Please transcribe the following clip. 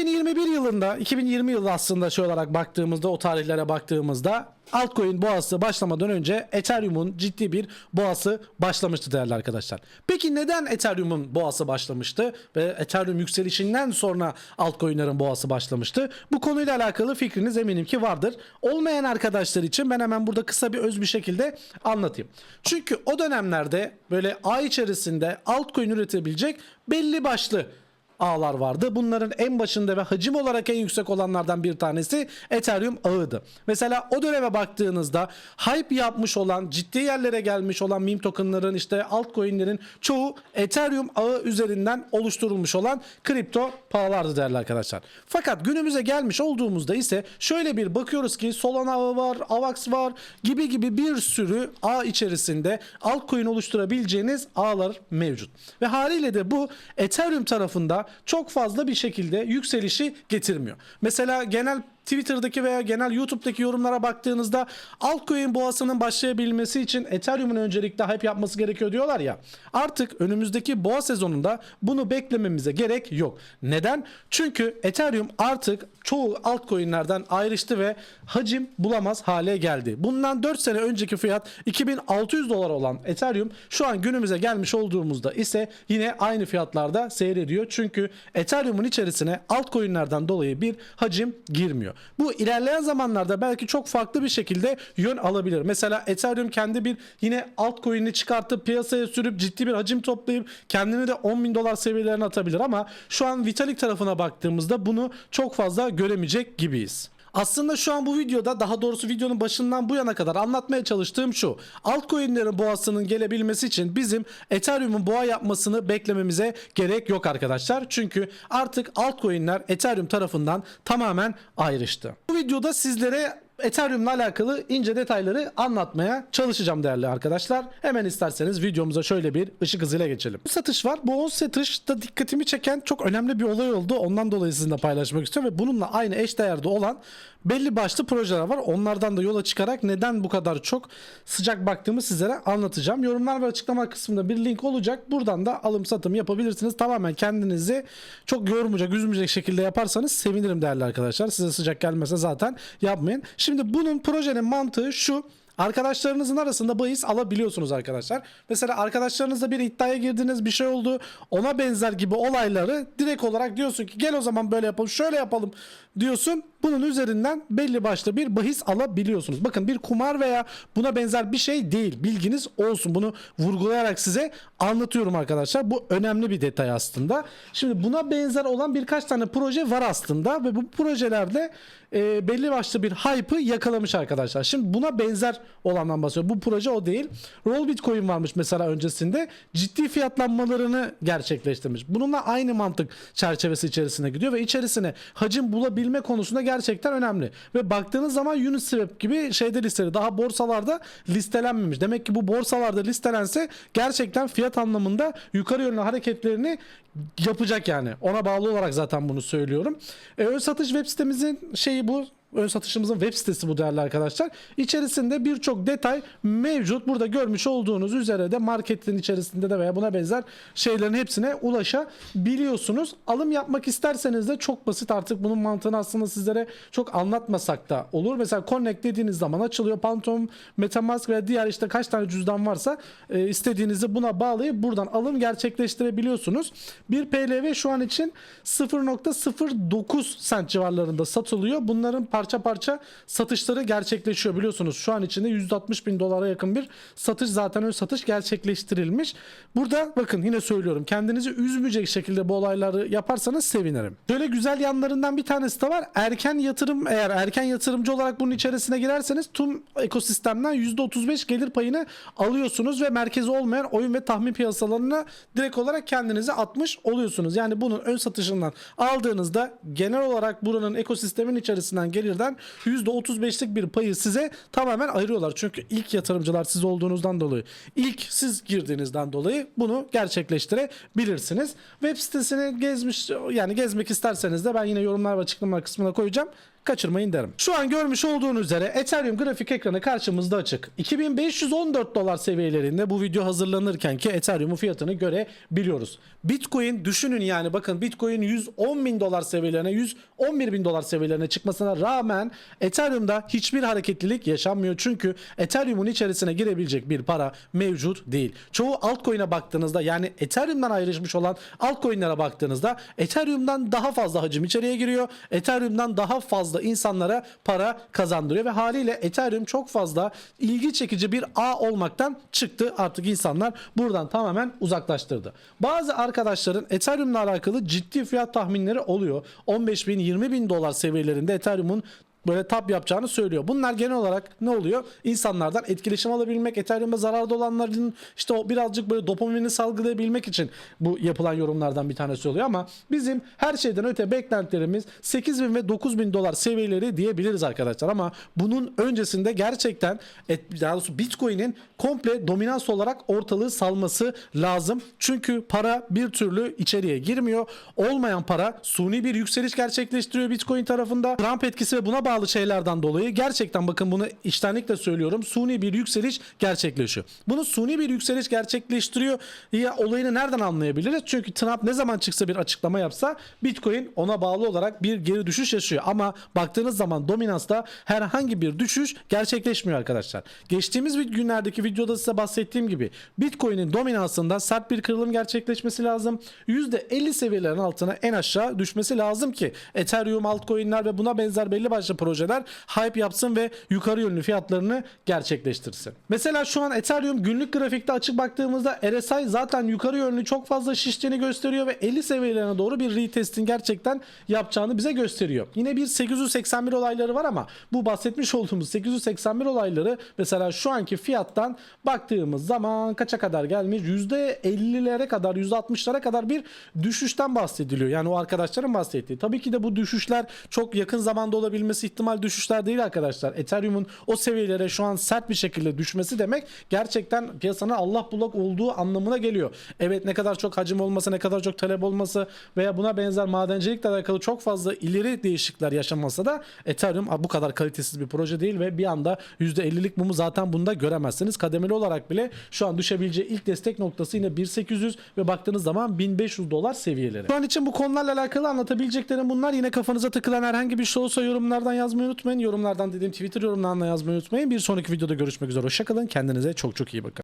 2021 yılında, 2020 yılı aslında şey olarak baktığımızda, o tarihlere baktığımızda altcoin boğası başlamadan önce Ethereum'un ciddi bir boğası başlamıştı değerli arkadaşlar. Peki neden Ethereum'un boğası başlamıştı ve Ethereum yükselişinden sonra altcoin'lerin boğası başlamıştı? Bu konuyla alakalı fikriniz eminim ki vardır. Olmayan arkadaşlar için ben hemen burada kısa bir öz bir şekilde anlatayım. Çünkü o dönemlerde böyle ay içerisinde altcoin üretebilecek belli başlı ağlar vardı. Bunların en başında ve hacim olarak en yüksek olanlardan bir tanesi Ethereum ağıydı. Mesela o döneme baktığınızda hype yapmış olan, ciddi yerlere gelmiş olan meme tokenların işte altcoin'lerin çoğu Ethereum ağı üzerinden oluşturulmuş olan kripto paralardı değerli arkadaşlar. Fakat günümüze gelmiş olduğumuzda ise şöyle bir bakıyoruz ki Solana ağı var, Avax var gibi gibi bir sürü ağ içerisinde altcoin oluşturabileceğiniz ağlar mevcut. Ve haliyle de bu Ethereum tarafında çok fazla bir şekilde yükselişi getirmiyor. Mesela genel Twitter'daki veya genel YouTube'daki yorumlara baktığınızda altcoin boğasının başlayabilmesi için Ethereum'un öncelikle hype yapması gerekiyor diyorlar ya. Artık önümüzdeki boğa sezonunda bunu beklememize gerek yok. Neden? Çünkü Ethereum artık çoğu altcoin'lerden ayrıştı ve hacim bulamaz hale geldi. Bundan 4 sene önceki fiyat 2600 dolar olan Ethereum şu an günümüze gelmiş olduğumuzda ise yine aynı fiyatlarda seyrediyor. Çünkü Ethereum'un içerisine altcoin'lerden dolayı bir hacim girmiyor. Bu ilerleyen zamanlarda belki çok farklı bir şekilde yön alabilir. Mesela Ethereum kendi bir yine altcoin'ini çıkartıp piyasaya sürüp ciddi bir hacim toplayıp kendini de 10 bin dolar seviyelerine atabilir ama şu an Vitalik tarafına baktığımızda bunu çok fazla göremeyecek gibiyiz. Aslında şu an bu videoda daha doğrusu videonun başından bu yana kadar anlatmaya çalıştığım şu. Altcoin'lerin boğasının gelebilmesi için bizim Ethereum'un boğa yapmasını beklememize gerek yok arkadaşlar. Çünkü artık altcoin'ler Ethereum tarafından tamamen ayrıştı. Bu videoda sizlere Ethereum'la alakalı ince detayları anlatmaya çalışacağım değerli arkadaşlar. Hemen isterseniz videomuza şöyle bir ışık hızıyla geçelim. Bir satış var. Bu 10 satışta dikkatimi çeken çok önemli bir olay oldu. Ondan dolayı sizinle paylaşmak istiyorum ve bununla aynı eş değerde olan belli başlı projeler var. Onlardan da yola çıkarak neden bu kadar çok sıcak baktığımı sizlere anlatacağım. Yorumlar ve açıklama kısmında bir link olacak. Buradan da alım satım yapabilirsiniz. Tamamen kendinizi çok yormayacak, üzmeyecek şekilde yaparsanız sevinirim değerli arkadaşlar. Size sıcak gelmese zaten yapmayın. Şimdi bunun projenin mantığı şu. Arkadaşlarınızın arasında bahis alabiliyorsunuz arkadaşlar. Mesela arkadaşlarınızla bir iddiaya girdiniz bir şey oldu. Ona benzer gibi olayları direkt olarak diyorsun ki gel o zaman böyle yapalım şöyle yapalım diyorsun. Bunun üzerinden belli başlı bir bahis alabiliyorsunuz. Bakın bir kumar veya buna benzer bir şey değil. Bilginiz olsun. Bunu vurgulayarak size anlatıyorum arkadaşlar. Bu önemli bir detay aslında. Şimdi buna benzer olan birkaç tane proje var aslında ve bu projelerde e, belli başlı bir hype'ı yakalamış arkadaşlar. Şimdi buna benzer olandan bahsediyorum. Bu proje o değil. Roll Bitcoin varmış mesela öncesinde. Ciddi fiyatlanmalarını gerçekleştirmiş. Bununla aynı mantık çerçevesi içerisine gidiyor ve içerisine hacim bulabilme konusunda gerçekten önemli. Ve baktığınız zaman Uniswap gibi şeyde listeli daha borsalarda listelenmemiş. Demek ki bu borsalarda listelense gerçekten fiyat anlamında yukarı yönlü hareketlerini yapacak yani. Ona bağlı olarak zaten bunu söylüyorum. E, ön satış web sitemizin şeyi bu ön satışımızın web sitesi bu değerli arkadaşlar. İçerisinde birçok detay mevcut. Burada görmüş olduğunuz üzere de marketin içerisinde de veya buna benzer şeylerin hepsine ulaşabiliyorsunuz. Alım yapmak isterseniz de çok basit artık bunun mantığını aslında sizlere çok anlatmasak da olur. Mesela Connect dediğiniz zaman açılıyor. Phantom, Metamask ve diğer işte kaç tane cüzdan varsa e, istediğinizi buna bağlayıp buradan alım gerçekleştirebiliyorsunuz. Bir PLV şu an için 0.09 sent civarlarında satılıyor. Bunların parça parça satışları gerçekleşiyor biliyorsunuz. Şu an içinde 160 bin dolara yakın bir satış zaten ön satış gerçekleştirilmiş. Burada bakın yine söylüyorum kendinizi üzmeyecek şekilde bu olayları yaparsanız sevinirim. Şöyle güzel yanlarından bir tanesi de var. Erken yatırım eğer erken yatırımcı olarak bunun içerisine girerseniz tüm ekosistemden %35 gelir payını alıyorsunuz ve merkezi olmayan oyun ve tahmin piyasalarına direkt olarak kendinizi atmış oluyorsunuz. Yani bunun ön satışından aldığınızda genel olarak buranın ekosistemin içerisinden gelirden %35'lik bir payı size tamamen ayırıyorlar. Çünkü ilk yatırımcılar siz olduğunuzdan dolayı, ilk siz girdiğinizden dolayı bunu gerçekleştirebilirsiniz. Web sitesini gezmiş yani gezmek isterseniz de ben yine yorumlar ve açıklama kısmına koyacağım. Kaçırmayın derim. Şu an görmüş olduğunuz üzere Ethereum grafik ekranı karşımızda açık. 2514 dolar seviyelerinde bu video hazırlanırken ki Ethereum'un fiyatını görebiliyoruz. Bitcoin düşünün yani bakın Bitcoin 110 bin dolar seviyelerine 111 bin dolar seviyelerine çıkmasına rağmen Ethereum'da hiçbir hareketlilik yaşanmıyor. Çünkü Ethereum'un içerisine girebilecek bir para mevcut değil. Çoğu altcoin'e baktığınızda yani Ethereum'dan ayrışmış olan altcoin'lere baktığınızda Ethereum'dan daha fazla hacim içeriye giriyor. Ethereum'dan daha fazla insanlara para kazandırıyor ve haliyle Ethereum çok fazla ilgi çekici bir ağ olmaktan çıktı. Artık insanlar buradan tamamen uzaklaştırdı. Bazı arkadaşların Ethereum'la alakalı ciddi fiyat tahminleri oluyor. 15 bin 20 bin dolar seviyelerinde Ethereum'un böyle tap yapacağını söylüyor. Bunlar genel olarak ne oluyor? İnsanlardan etkileşim alabilmek, Ethereum'a zararda olanların işte o birazcık böyle dopamini salgılayabilmek için bu yapılan yorumlardan bir tanesi oluyor ama bizim her şeyden öte beklentilerimiz 8000 ve 9000 dolar seviyeleri diyebiliriz arkadaşlar ama bunun öncesinde gerçekten daha doğrusu Bitcoin'in komple dominans olarak ortalığı salması lazım. Çünkü para bir türlü içeriye girmiyor. Olmayan para suni bir yükseliş gerçekleştiriyor Bitcoin tarafında. Trump etkisi ve buna bağlı şeylerden dolayı gerçekten bakın bunu içtenlikle söylüyorum. Suni bir yükseliş gerçekleşiyor. Bunu suni bir yükseliş gerçekleştiriyor ya olayını nereden anlayabiliriz? Çünkü Trump ne zaman çıksa bir açıklama yapsa Bitcoin ona bağlı olarak bir geri düşüş yaşıyor. Ama baktığınız zaman dominansta herhangi bir düşüş gerçekleşmiyor arkadaşlar. Geçtiğimiz günlerdeki videoda size bahsettiğim gibi Bitcoin'in dominansında sert bir kırılım gerçekleşmesi lazım. %50 seviyelerin altına en aşağı düşmesi lazım ki Ethereum altcoin'ler ve buna benzer belli başlı projeler hype yapsın ve yukarı yönlü fiyatlarını gerçekleştirsin. Mesela şu an Ethereum günlük grafikte açık baktığımızda RSI zaten yukarı yönlü çok fazla şiştiğini gösteriyor ve 50 seviyelerine doğru bir retestin gerçekten yapacağını bize gösteriyor. Yine bir 881 olayları var ama bu bahsetmiş olduğumuz 881 olayları mesela şu anki fiyattan baktığımız zaman kaça kadar gelmiş? %50'lere kadar %60'lara kadar bir düşüşten bahsediliyor. Yani o arkadaşların bahsettiği. Tabii ki de bu düşüşler çok yakın zamanda olabilmesi ihtimal düşüşler değil arkadaşlar. Ethereum'un o seviyelere şu an sert bir şekilde düşmesi demek gerçekten piyasanın Allah bullak olduğu anlamına geliyor. Evet ne kadar çok hacim olması, ne kadar çok talep olması veya buna benzer madencilikle alakalı çok fazla ileri değişiklikler yaşanmasa da Ethereum bu kadar kalitesiz bir proje değil ve bir anda %50'lik mumu zaten bunda göremezsiniz. Kademeli olarak bile şu an düşebileceği ilk destek noktası yine 1800 ve baktığınız zaman 1500 dolar seviyeleri. Şu an için bu konularla alakalı anlatabileceklerim bunlar. Yine kafanıza takılan herhangi bir şey olsa yorumlardan yazmayı unutmayın. Yorumlardan dediğim Twitter yorumlarından yazmayı unutmayın. Bir sonraki videoda görüşmek üzere. Hoşçakalın. Kendinize çok çok iyi bakın.